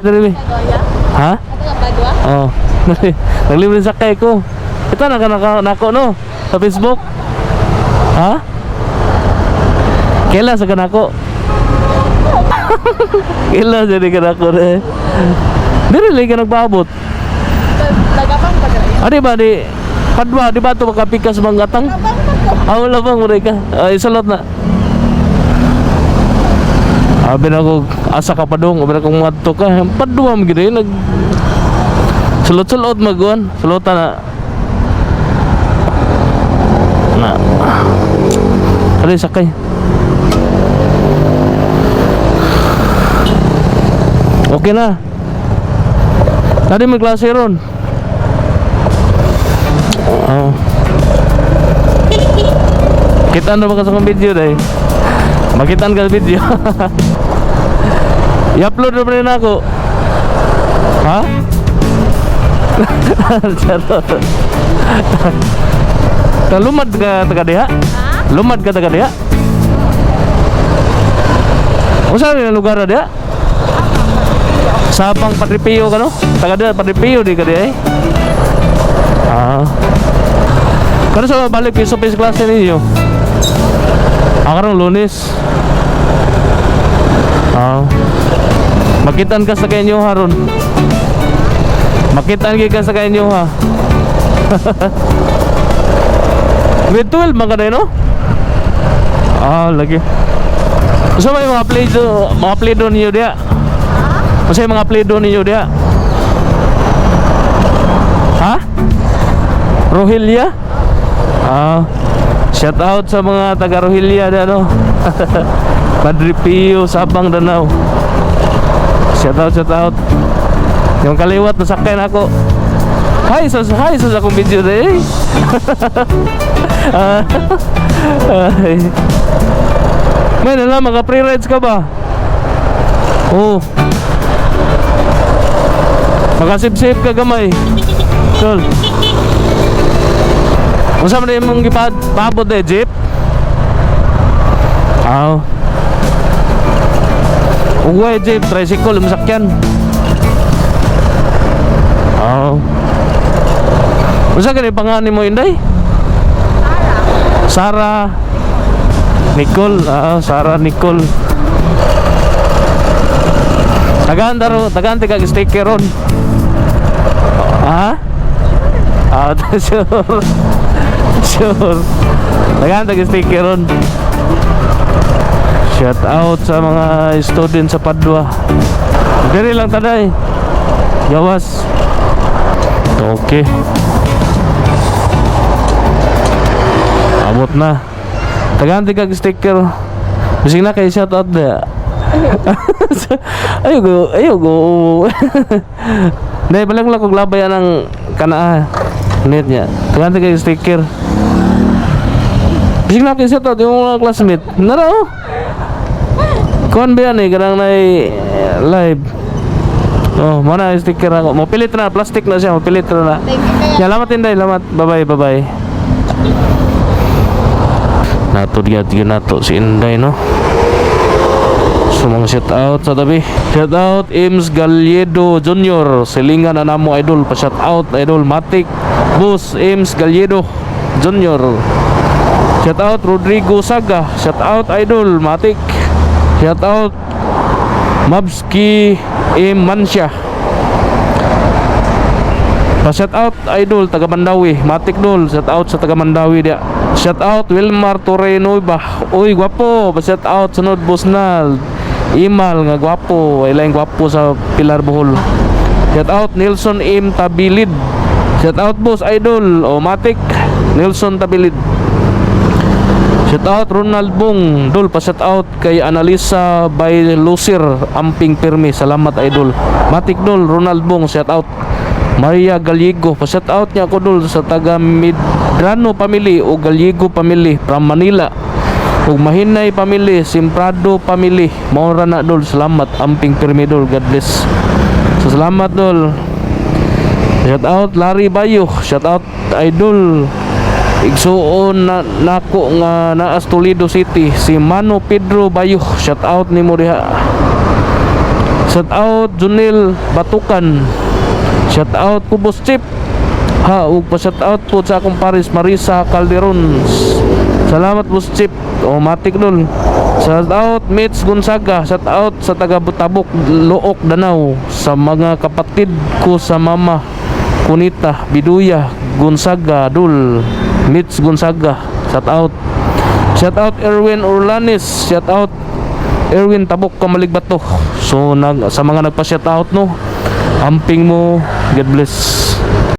Dali, Goya? Ha? Dali. Naglibre sakay ko. Ito naka naka nako no sa Facebook. Ha? Kailan sa kanako? Kailan jadi kanako re? Dili lagi ka nagpaabot. Tagapang ba gaya? Adi ba di padwa di ba to makapikas mga atang? Abang na ko. Ah, wala bang mereka? Ay, salot na. Abi na ko asa ka pa dong, abi na kong madto ka. Padua mo gid nag Sulot-sulot maguan, sulutan na. Na. Ari sakay. Okay na. Tadi may klase ron. Oh. Kita na ba sa video dahil? Makitaan ka video. I-upload na rin ako. Ha? Charot. Lumad ka taga diha? Ha? Lumad ka taga diha? O saan yung lugar na diha? Sabang Patripio ka no? Taga diha, Patripio di ka diha eh. Ah. Kano sa balik piso piso klase ninyo? Ako karong lunes. Ah. Makitan ka sa kanyo haron. Makitan ka sa kanyo ha. Grade 12 man ka na yun, no? Ah, lagi. Mo yung mga play do, mga play do ninyo? Gusto yung mga play do ninyo diya? Ha? Rohilya? Ah, shout out sa mga taga Rohilya na no. Padre Pio, Sabang Danau. Shout out, shout out. Yung kaliwat nasakay na ako. Hi, sa hi sa akong video na eh. Ah, ay. May nala, mga pre-rides ka ba? Oo. Makasip-sip ka gamay. Tol. Unsa man imong gipad paabot eh, jeep? Aw. Uway jeep, tricycle mo sakyan. Aw. Unsa kani pangalan mo Inday? Sarah. Nicole, ah, Sarah Nicole. Tagaan daro, tagaan ti kag sticker ron. Ha? Ah, sure. Sure. Tagaan tag sticker ron. Shout out sa mga student sa Padua. Diri lang taday. Gawas. Okay. Abot na. Tagaan ti kag sticker. Bising na kay shout out na. ayo go, ayo go. Dahil balang lang kog labay ng kanaa. Net niya. Tagaan ti kag sticker. Bising na kay shout out yung mga classmate. Nara oh. Kuan ba yan eh, kanang na live. Oh, mana sticker ako. Mapilit na, plastic na siya, mapilit na na. Thank you kaya. Ya, lamat Inday, lamat. Bye-bye, bye-bye. Nato dia nato si Inday, no? Mga shout out sa tabi. Shout out Ims Galledo Jr. Silingan na namo idol. Pa shout out idol Matic. Boss Ims Galledo Jr. Shout out Rodrigo Saga. Shout out idol Matic. Shout out Mabski M. Mansya. Pa-shout out idol taga Mandawi, Matik Dol, shout out sa taga Mandawi dia. Shout out Wilmar Torreno ba. Uy, gwapo. Pa-shout out sunod Busnal. Imal nga gwapo, ay laing gwapo sa Pilar Bohol. Shout out Nelson M Tabilid. Shout out boss idol o Matik Nelson Tabilid. Shout out Ronald Bong Dol pa shout out kay Analisa by Lucer Amping Pirmi. Salamat idol. Matik Dol Ronald Bong shout out. Maria Gallego pa shout out niya ako Dol sa taga Midrano family o Gallego family from Manila. Ug Mahinay family Simprado family. Maura na Dol. Salamat Amping Pirmi Dol. God bless. So, Salamat Dol. Shout out Larry Bayo. Shout out Idol Igsuon na nako nga naas Toledo City si Mano Pedro Bayo shout out nimo diha Shout out Junil Batukan. Shout out po Boss Chip. Ha, ug pa shout out po sa akong paris Marisa Calderon. Salamat Boss Chip. O matik dul. Shout out Mitch Gonzaga. Shout out sa taga Butabok, Look, Danau. Sa mga kapatid ko sa mama. Kunita, Biduya, Gonzaga, Dul. Mitch Gonzaga. Shout out. Shout out Erwin Orlanis. Shout out Erwin Tabok Kamaligbato. So nag sa mga nagpa-shout out no. Amping mo. God bless.